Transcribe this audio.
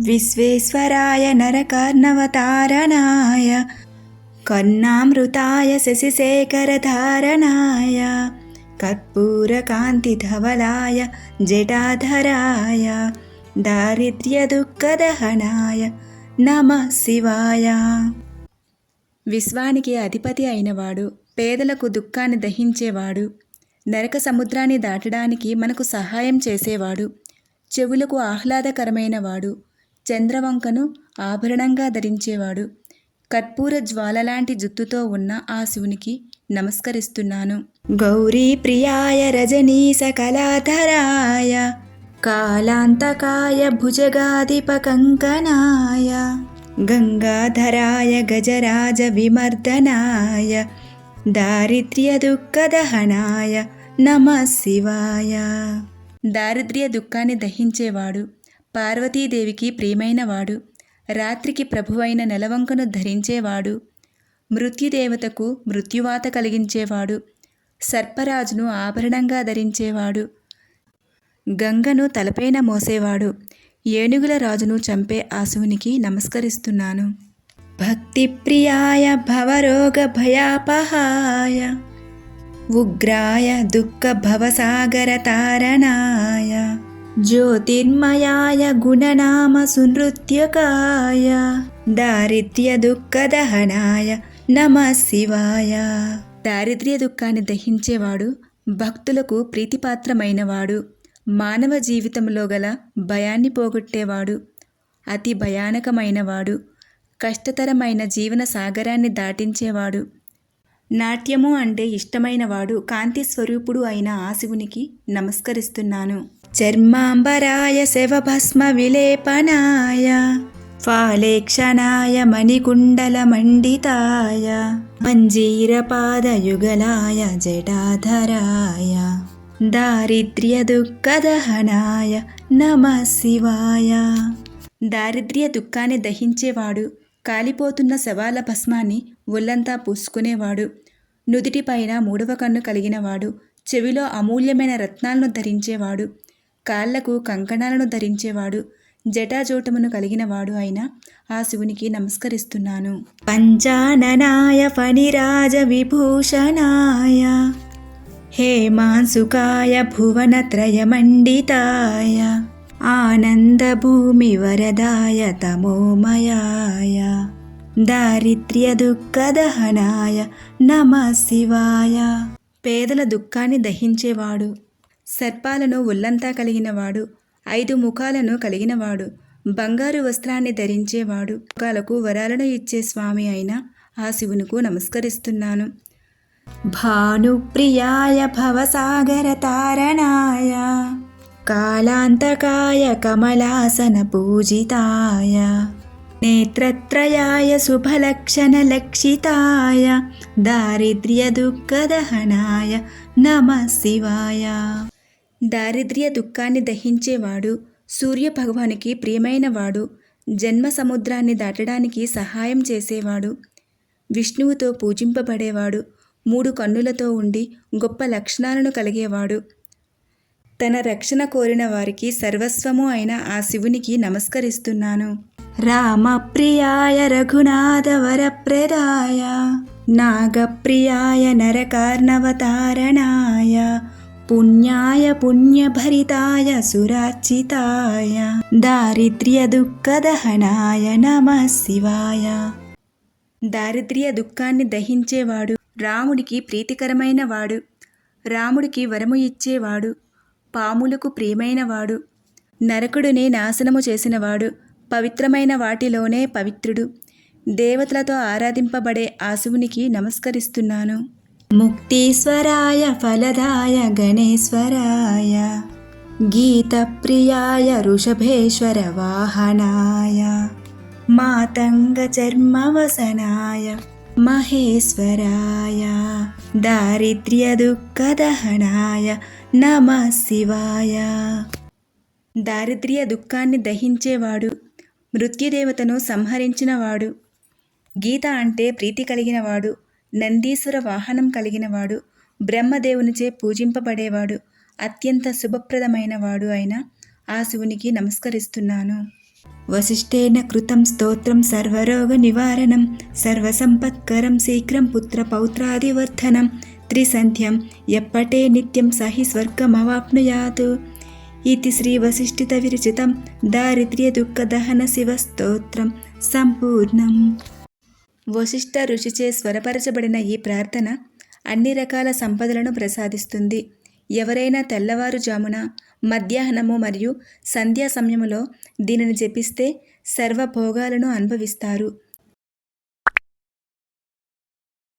విశ్వేశ్వరాయ నరకర్ణవతారణాయ కన్నామృతాయ శశిశేఖరధారణాయ కర్పూరకాంతిధవలాయ జటాధరాయ దారిద్ర్యదుఃఖదహనాయ నమ శివాయ. విశ్వానికి అధిపతి అయినవాడు పేదలకు దుఃఖాన్ని దహించేవాడు నరక సముద్రాన్ని దాటడానికి మనకు సహాయం చేసేవాడు చెవులకు ఆహ్లాదకరమైన వాడు చంద్రవంకను ఆభరణంగా ధరించేవాడు. కర్పూర జ్వాల లాంటి జుత్తుతో ఉన్న ఆ శివునికి నమస్కరిస్తున్నాను. గౌరీ ప్రియాయ రజనీశ కళాధరాయ కాలాంతకాయ భుజగాధిపకంకనాయ గంగాధరాయ గజరాజ విమర్దనాయ దారిద్ర్య దుఃఖదహనాయ నమ శివాయ. దారిద్ర్య దుఃఖాన్ని దహించేవాడు పార్వతీదేవికి ప్రియమైనవాడు. రాత్రికి ప్రభువైన నెలవంకను ధరించేవాడు. మృత్యుదేవతకు మృత్యువాత కలిగించేవాడు. సర్పరాజును ఆభరణంగా ధరించేవాడు. గంగను తలపైన మోసేవాడు. ఏనుగుల రాజును చంపే ఆశువునికి నమస్కరిస్తున్నాను. భక్తి ప్రియాయ భవరోగ భయాపహాయ ఉగ్రాయ దుఃఖ భవసాగర తారణాయ జ్యోతిర్మయాయ గుణనామ సునృత్యకాయ దారిద్ర్య దుఃఖదహనాయ నమ శివాయ దారిద్ర్య దుఃఖాన్ని దహించేవాడు భక్తులకు ప్రీతిపాత్రమైనవాడు మానవ జీవితంలో గల భయాన్ని పోగొట్టేవాడు అతి భయానకమైనవాడు కష్టతరమైన జీవన సాగరాన్ని దాటించేవాడు. నాట్యము అంటే ఇష్టమైనవాడు కాంతి స్వరూపుడు అయిన ఆశివునికి నమస్కరిస్తున్నాను. చర్మాంబరాయ శవభస్మ విలేపనాయ ఫాలేక్షణాయ మణికుండల మండితాయ మంజీరపాదయుగలాయ జటాధరాయ దారిద్ర్య దుఃఖదహనాయ నమ శివాయ దారిద్ర్య దుఃఖాన్ని దహించేవాడు కాలిపోతున్న శవాల భస్మాన్ని ఒళ్ళంతా పూసుకునేవాడు నుదిటిపైన మూడవ కన్ను కలిగినవాడు చెవిలో అమూల్యమైన రత్నాలను ధరించేవాడు కాళ్ళకు కంకణాలను ధరించేవాడు జటాజోటమును కలిగినవాడు అయిన ఆ శివునికి నమస్కరిస్తున్నాను. పంచాననాయ ఫణిరాజ విభూషణాయ హేమాంసుకాయ భువనత్రయమండితాయ ఆనందభూమి వరదాయ తమోమయాయ దారిద్ర్య దుఃఖదహనాయ నమ శివాయ. పేదల దుఃఖాన్ని దహించేవాడు సర్పాలను ఒళ్ళంతా కలిగినవాడు ఐదు ముఖాలను కలిగినవాడు బంగారు వస్త్రాన్ని ధరించేవాడు ముఖాలకు వరాలను ఇచ్చే స్వామి అయిన ఆ శివునికి నమస్కరిస్తున్నాను. భానుప్రియాయ భవసాగర తారణాయ కాలాంతకాయ కమలాసన పూజితాయ నేత్రత్రయాయ శుభలక్షణ లక్షితాయ దారిద్ర్య దుఃఖదహనాయ నమ శివాయ. దారిద్ర్య దుఃఖాన్ని దహించేవాడు సూర్య భగవానికి ప్రియమైనవాడు జన్మ సముద్రాన్ని దాటడానికి సహాయం చేసేవాడు విష్ణువుతో పూజింపబడేవాడు మూడు కన్నులతో ఉండి గొప్ప లక్షణాలను కలిగేవాడు. తన రక్షణ కోరిన వారికి సర్వస్వము అయిన ఆ శివునికి నమస్కరిస్తున్నాను. రామ ప్రియాయ రఘునాథవర ప్రదాయ నాగప్రియాయ నరకార్ణవతారణాయ పుణ్యాయ పుణ్యభరితాయ సురాచితాయ దారిద్ర్య దుఃఖదహనాయ నమ శివాయ. దారిద్ర్య దుఃఖాన్ని దహించేవాడు రాముడికి ప్రీతికరమైన వాడు. రాముడికి వరము ఇచ్చేవాడు. పాములకు ప్రియమైనవాడు నరకుడిని నాశనము చేసినవాడు. పవిత్రమైన వాటిలోనే పవిత్రుడు. దేవతలతో ఆరాధింపబడే ఆశువునికి నమస్కరిస్తున్నాను. ముక్తీశ్వరాయ ఫలదాయ గణేశ్వరాయ గీతప్రియాయ ఋషభేశ్వర వాహనాయ మాతంగ చర్మవసనాయ మహేశ్వరాయ దారిద్ర్య దుఃఖదహనాయ నమ శివాయ. దారిద్ర్య దుఃఖాన్ని దహించేవాడు మృత్యుదేవతను సంహరించినవాడు గీత అంటే ప్రీతి కలిగినవాడు నందీశ్వర వాహనం కలిగినవాడు బ్రహ్మదేవునిచే పూజింపబడేవాడు అత్యంత శుభప్రదమైన వాడు అయిన ఆ శివునికి నమస్కరిస్తున్నాను. వశిష్ఠేన కృతం స్తోత్రం సర్వరోగ నివారణం సర్వసంపత్కరం శీఘ్రం పుత్ర పౌత్రాదివర్ధనం త్రిసంధ్యం ఎప్పటే నిత్యం సహి స్వర్గమవాప్నుయాతు. ఇది శ్రీ వశిష్ఠిత విరచితం దారిద్ర్య దుఃఖదహన శివస్తోత్రం సంపూర్ణం. వశిష్ఠ ఋషిచే స్వరపరచబడిన ఈ ప్రార్థన అన్ని రకాల సంపదలను ప్రసాదిస్తుంది. ఎవరైనా తెల్లవారుజామున మధ్యాహ్నము మరియు సంధ్యా సమయములో దీనిని జపిస్తే సర్వభోగాలను అనుభవిస్తారు.